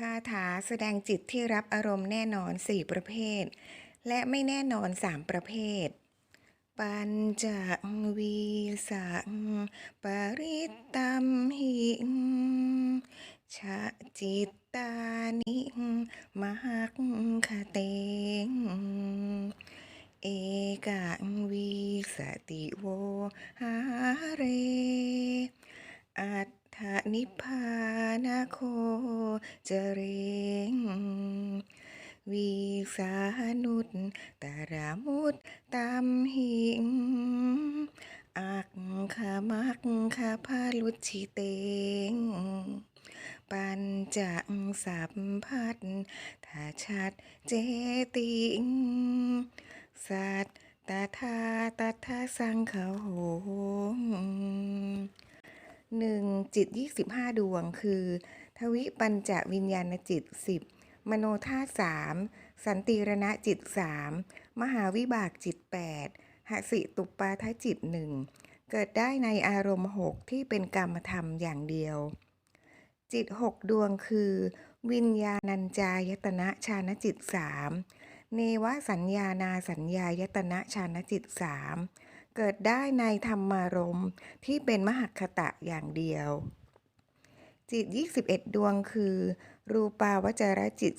คาถาแสดงจิตที่รับอารมณ์แน่นอน 4 ประเภท และไม่แน่นอน 3 ประเภท ปัญจวีสังปริตตัมหิชะจิตตานิมหักคเตงเอกะวิสติโวหาเรอัต นิพพานาโคเจเรงวิสานุตตรามุตตัมหิง อักขมักขพาลุชิเตง ปัญจังสัมพัทธาชัดเจติง สัตตถาตัทธาสังขโห หนึ่งจิต25ดวง คือ ทวิปัญจวิญญาณจิต10มโนธาสามสันติรณะจิต3มหาวิบากจิต8หสิตุปาทจิตหนึ่งเกิดได้ในอารมณ์6ที่เป็นกรรมธรรมอย่างเดียว จิต6ดวงคือ วิญญาณัญจายตนะชานจิต3เนวสัญญานาสัญญายตนะชานจิต3 เกิดได้ในธรรมารมณ์ที่เป็นมหคตะอย่างเดียว จิต 21 ดวงคือ รูปาวจรจิต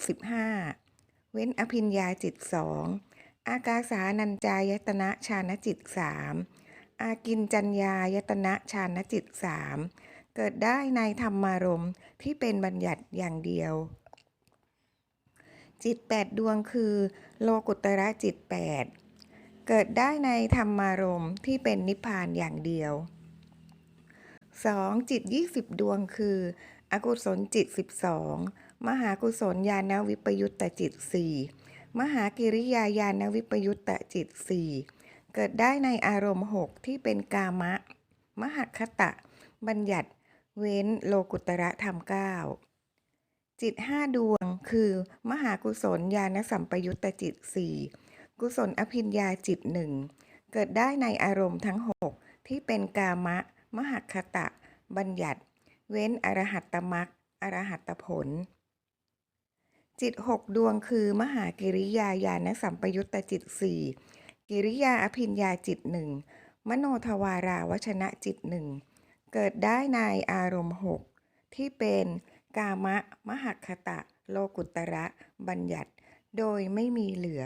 15 เว้นอภิญญาจิตสองอากาสานัญจายตนะชานจิตสามอากินจัญญายตนะชานจิตสามเกิดได้ในธรรมารมณ์ที่เป็นบัญญัติอย่างเดียว จิต 8 ดวงคือ โลกุตระจิต 8 เกิดได้ในธรรมารมณ์ที่เป็นนิพพานอย่างเดียว 2. จิต 20 ดวงคือ อกุศลจิต 12 มหากุศลญาณวิปยุตตจิต 4 มหากิริยาญาณวิปยุตตจิต 4 เกิดได้ในอารมณ์ 6 ที่เป็นกามะ มหคตะ บัญญัติ เว้นโลกุตระธรรม9จิต5ดวงคือ มหากุศลญาณสัมปยุตตจิต4 กุศลอภิญญาจิตหนึ่งเกิดได้ในอารมณ์ทั้ง6ที่เป็นกามะ มหคตะ บัญญัติ เว้นอรหัตตมรรคอรหัตตผล จิต6ดวงคือ มหากิริยาญาณสัมปยุตตจิต4กิริยาอภิญญาจิตหนึ่งมโนทวาราวชนะจิตหนึ่งเกิดได้ในอารมณ์6ที่เป็นกามะ มหคตะ โลกุตระ บัญญัติ โดยไม่มีเหลือ